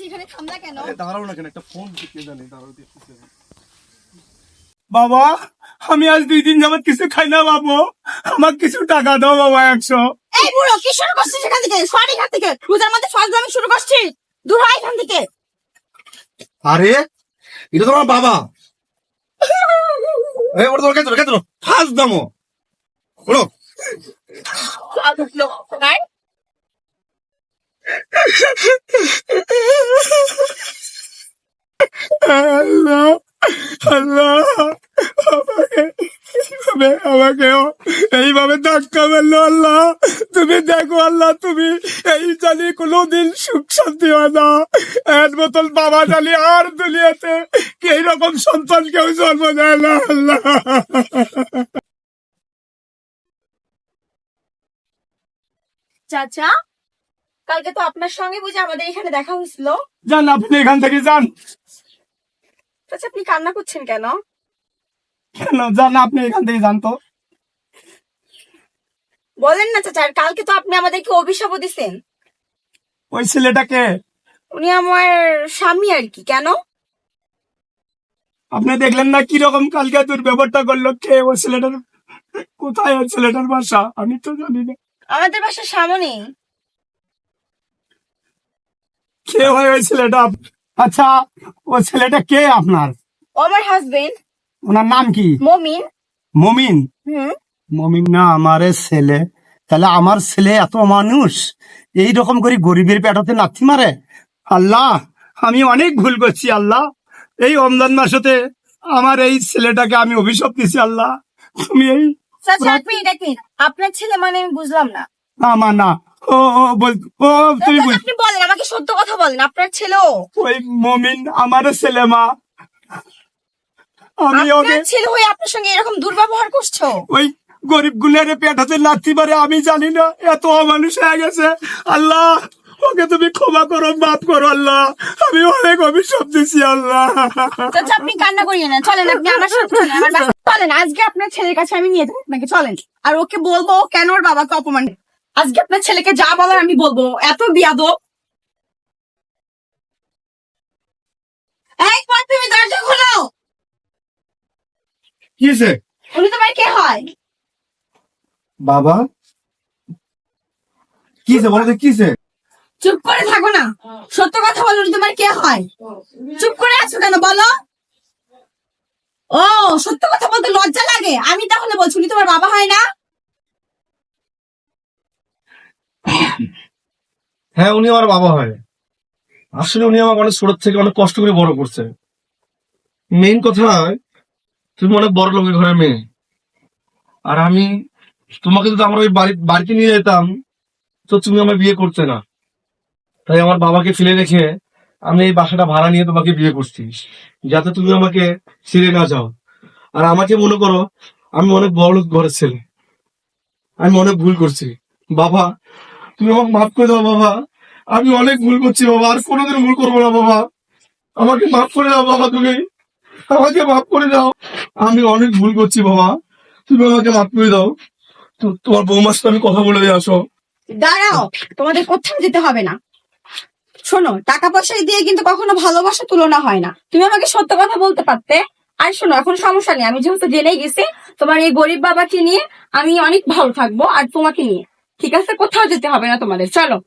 বলছি এখানে থামলা কেন? দাঁড়াও না কেন একটা ফোন কে জানি দাঁড়াও দেখতেছি বাবা আমি আজ দুই দিন যাবত কিছু খাই না বাবু। আমার কিছু টাকা দাও বাবা একশো। এই বুড়ো কি শুরু করছিস এখান থেকে? সর এখান থেকে। রোজার মধ্যে ফাজলামি শুরু করছিস? দূর হয় এখান থেকে। আরে এটা তোমার বাবা। এই ওটা তোমার দামো ওড়ো? আল্লাহ আল্লাহ আমাকে আমাকে এইভাবে ধাক্কা আল্লাহ তুমি দেখো আল্লাহ তুমি এই জানি সুখ শান্তি হয় না বাবা জানি আর দুনিয়াতে এইরকম সন্তান কেউ জন্ম দেয় না আল্লাহ চাচা কালকে তো আপনার সঙ্গে বুঝে আমাদের এখানে দেখা হয়েছিল। যান আপনি এখান থেকে যান। চাচা আপনি কান্না করছেন কেন? কেন? যান আপনি এখান থেকে যান তো। বলেন না চাচা আর কালকে তো আপনি আমাদেরকে অভিশাপও দিছেন। ওই ছেলেটাকে উনি আমার স্বামী আর কি কেন? আপনি দেখলেন না কীরকম কালকে দুর্ব্যবহারটা করল? কে ওই ছেলেটার? কোথায় ওই ছেলেটার বাসা? আমি তো জানি না। আমাদের বাসার সামনে কে হয় ওই ছেলেটা? আচ্ছা ওই ছেলেটা কে আপনার? আমার হাজবেন্ড ওনার নাম কি? মমিন। মমিন? মমিন না আমার ছেলে। তাহলে আমার ছেলে এত মানুষ এই রকম করে গরিবের পেটাতে নাথি মারে? আল্লাহ আমি অনেক ভুল করছি আল্লাহ। এই রমজান মাসেতে আমার এই ছেলেটাকে আমি অভিশাপ দিছি আল্লাহ। তুমি এই আপনি আপনার ছেলে মানে আমি বুঝলাম না। আমার না। ও ও বল ও তুমি আপনি বলেন আমাকে সত্য কথা বলেন আপনার ছেলে ওই মমিন আমার ছেলে মা। আমি ওকে আপনার ছেলে হয়ে আপনার সঙ্গে এরকম দুর্ব্যবহার করছ? ওই গরিব গুনের পেটাতে নাচতে পারে আমি জানি না এত অমানুষ হয়ে গেছে। আল্লাহ ওকে তুমি ক্ষমা করো মাফ করো আল্লাহ। আমি অনেক অভিশাপ দিছি আল্লাহ। চাচা আপনি কান্না করিয়ে না চলেন আপনি আমার সাথে চলেন আমার বাসা চলেন আজকে আপনার ছেলের কাছে আমি নিয়ে যাব আপনাকে চলেন। আর ওকে বলব ও কেন ওর বাবাকে অপমান করে। আজকে আপনার ছেলেকে যা বলার আমি বলব এত বিয়াদ এই তুমি দরজা খোলো? কি হয়েছে? উনি তোমার কে হয়? বাবা? কি হয়েছে? বলো তো কি হয়েছে? চুপ করে থাকো না। সত্য কথা বলো উনি তোমার কে হয়? চুপ করে আছো কেন বলো? ও সত্য কথা বলতে লজ্জা লাগে। আমি তাহলে বলছি উনি তোমার বাবা হয় না? হ্যাঁ উনি আমার বাবা হয়। আসলে উনি আমাকে অনেক ছোট থেকে অনেক কষ্ট করে বড় করছে। মেইন কথা তুমি অনেক বড় লোকের ঘরে মেয়ে। আর আমি তোমাকে যদি আমার ওই বাড়ি বাড়িতে নিয়ে যেতাম, তো তুমি আমার বিয়ে করতে না। তাই আমার বাবাকে ফেলে রেখে আমি এই বাসাটা ভাড়া নিয়ে তোমাকে বিয়ে করছি, যাতে তুমি আমাকে ছেড়ে না যাও। আর আমাকে মনে করো, আমি অনেক বড় লোক ঘরের ছেলে। আমি অনেক ভুল করছি। বাবা, তুমি আমাকে মাফ করে দাও বাবা। আমি অনেক ভুল করছি বাবা, আর কোনোদিন ভুল করব না বাবা। আমাকে মাফ করে দাও বাবা তুমি। আমাকে মাফ করে দাও। আমি অনেক ভুল করছি বাবা। তুমি আমাকে মাফ করে দাও। তোমার বৌমার সাথে আমি কথা বলে আসো। দাঁড়াও, তোমাদের কোথাও যেতে হবে না। শোনো টাকা পয়সা দিয়ে কিন্তু কখনো ভালোবাসা তুলনা হয় না। তুমি আমাকে সত্য কথা বলতে পারতে। আর শোনো, এখন সমস্যা নেই। আমি যেহেতু জেনে গেছি, তোমার এই গরিব বাবাকে নিয়ে আমি অনেক ভালো থাকব আর তোমাকে নিয়ে। ঠিক আছে? কোথাও যেতে হবে না তোমাদের। চলো।